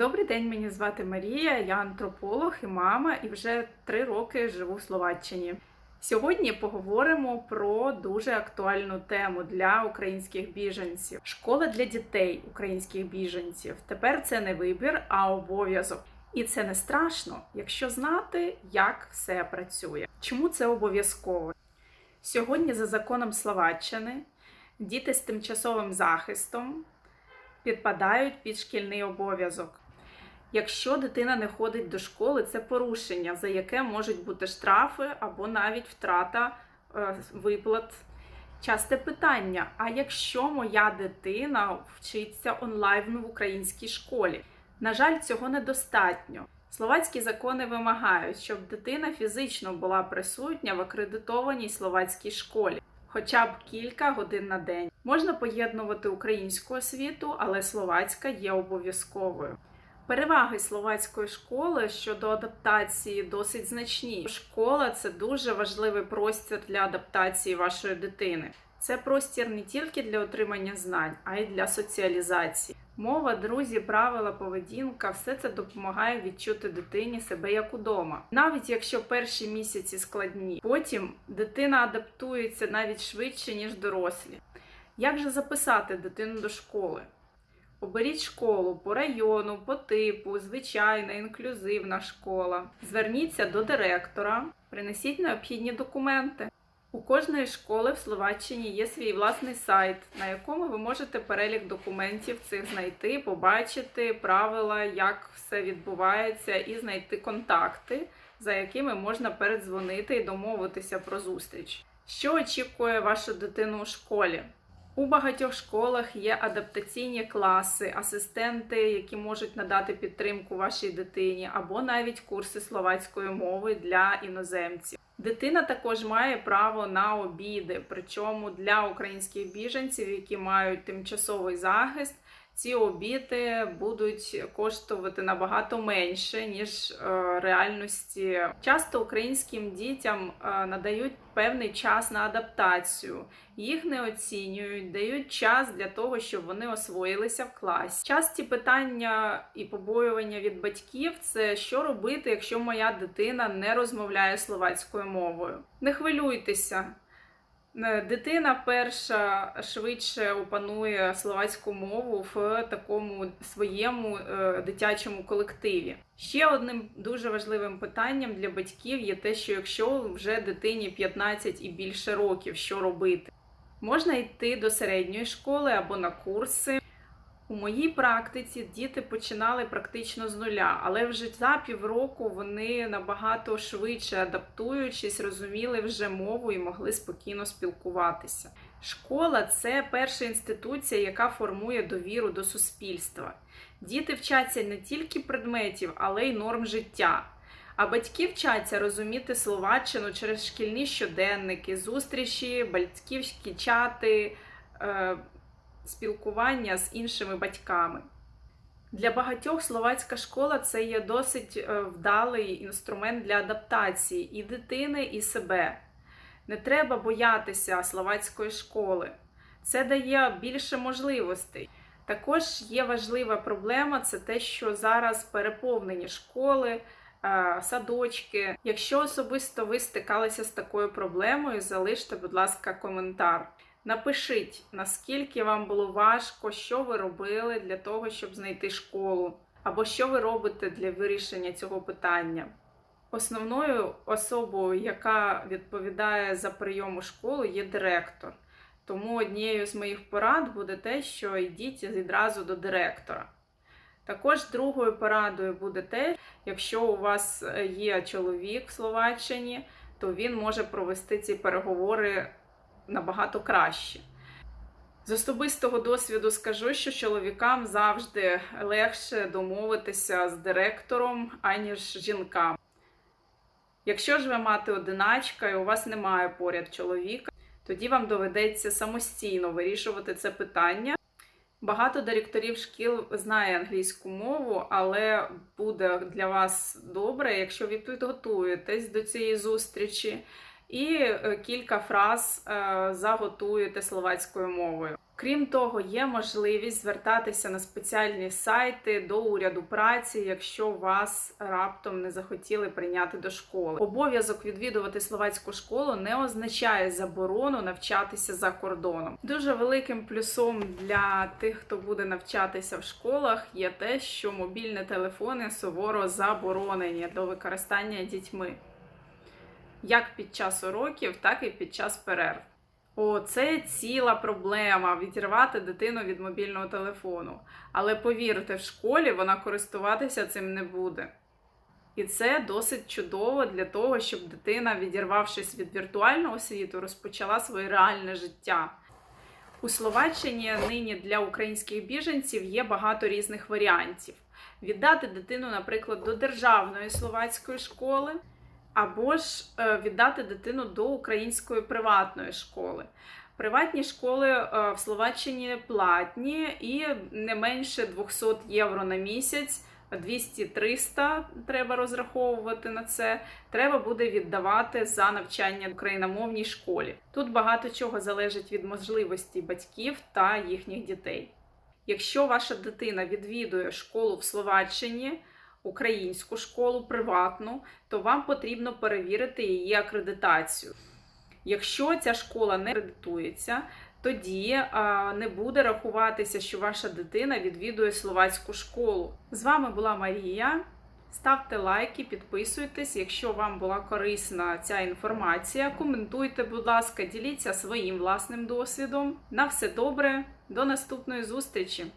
Добрий день, мені звати Марія, я антрополог і мама, і вже три роки живу в Словаччині. Сьогодні поговоримо про дуже актуальну тему для українських біженців: школа для дітей українських біженців. Тепер це не вибір, а обов'язок. І це не страшно, якщо знати, як все працює. Чому це обов'язково? Сьогодні, за законом Словаччини, діти з тимчасовим захистом підпадають під шкільний обов'язок. Якщо дитина не ходить до школи, це порушення, за яке можуть бути штрафи або навіть втрата е, виплат. Часте питання: а якщо моя дитина вчиться онлайн в українській школі? На жаль, цього недостатньо. Словацькі закони вимагають, щоб дитина фізично була присутня в акредитованій словацькій школі, хоча б кілька годин на день. Можна поєднувати українську освіту, але словацька є обов'язковою. Переваги словацької школи щодо адаптації досить значні. Школа це дуже важливий простір для адаптації вашої дитини. Це простір не тільки для отримання знань, а й для соціалізації. Мова, друзі, правила, поведінка все це допомагає відчути дитині себе як удома. Навіть якщо перші місяці складні, потім дитина адаптується навіть швидше, ніж дорослі. Як же записати дитину до школи? Оберіть школу по району, по типу, звичайна, інклюзивна школа. Зверніться до директора, принесіть необхідні документи. У кожної школи в Словаччині є свій власний сайт, на якому ви можете перелік документів цих знайти, побачити правила, як все відбувається, і знайти контакти, за якими можна передзвонити і домовитися про зустріч. Що очікує вашу дитину у школі? У багатьох школах є адаптаційні класи, асистенти, які можуть надати підтримку вашій дитині, або навіть курси словацької мови для іноземців. Дитина також має право на обіди, причому для українських біженців, які мають тимчасовий захист. Ці обіди будуть коштувати набагато менше ніж е, реальності. Часто українським дітям е, надають певний час на адаптацію, їх не оцінюють, дають час для того, щоб вони освоїлися в класі. Часті питання і побоювання від батьків це що робити, якщо моя дитина не розмовляє словацькою мовою. Не хвилюйтеся. Е, Дитина перша швидше опанує словацьку мову в такому своєму е, дитячому колективі. Ще одним дуже важливим питанням для батьків є те, що якщо вже дитині 15 і більше років, що робити? Можна йти до середньої школи або на курси. У моїй практиці діти починали практично з нуля, але вже за півроку вони набагато швидше адаптуючись, розуміли вже мову і могли спокійно спілкуватися. Школа це перша інституція, яка формує довіру до суспільства. Діти вчаться не тільки предметів, але й норм життя. А батьки вчаться розуміти словаччину через шкільні щоденники, зустрічі, батьківські чати. Спілкування з іншими батьками. Для багатьох словацька школа це є досить е, вдалий інструмент для адаптації і дитини, і себе. Не треба боятися словацької школи. Це дає більше можливостей. Також є важлива проблема це те, що зараз переповнені школи, е, садочки. Якщо особисто ви стикалися з такою проблемою, залиште, будь ласка, коментар. Напишіть, наскільки вам було важко, що ви робили для того, щоб знайти школу, або що ви робите для вирішення цього питання. Основною особою, яка відповідає за прийом у школу, є директор. Тому однією з моїх порад буде те, що йдіть відразу до директора. Також другою порадою буде те, якщо у вас є чоловік в Словаччині, то він може провести ці переговори набагато краще. З особистого досвіду скажу, що чоловікам завжди легше домовитися з директором, аніж жінкам. Якщо ж ви мати одиначка і у вас немає поряд чоловіка, тоді вам доведеться самостійно вирішувати це питання. Багато директорів шкіл знає англійську мову, але буде для вас добре, якщо ви підготуєтесь до цієї зустрічі і е, кілька фраз е, заготуєте словацькою мовою. Крім того, є можливість звертатися на спеціальні сайти до уряду праці, якщо вас раптом не захотіли прийняти до школи. Обов'язок відвідувати словацьку школу не означає заборону навчатися за кордоном. Дуже великим плюсом для тих, хто буде навчатися в школах, є те, що мобільні телефони суворо заборонені до використання дітьми, як під час уроків, так і під час перерв. О, це ціла проблема відірвати дитину від мобільного телефону. Але повірте, в школі вона користуватися цим не буде. І це досить чудово для того, щоб дитина, відірвавшись від віртуального світу, розпочала своє реальне життя. У Словаччині нині для українських біженців є багато різних варіантів: віддати дитину, наприклад, до державної словацької школи, або ж е, віддати дитину до української приватної школи. Приватні школи е, в Словаччині платні і не менше 200 євро на місяць. 200-300 треба розраховувати на це. Треба буде віддавати за навчання в україномовній школі. Тут багато чого залежить від можливості батьків та їхніх дітей. Якщо ваша дитина відвідує школу в Словаччині, українську школу приватну, то вам потрібно перевірити її акредитацію. Якщо ця школа не акредитується, тоді а, не буде рахуватися, що ваша дитина відвідує словацьку школу. З вами була Марія. Ставте лайки, підписуйтесь, якщо вам була корисна ця інформація. Коментуйте, будь ласка, діліться своїм власним досвідом. На все добре, до наступної зустрічі!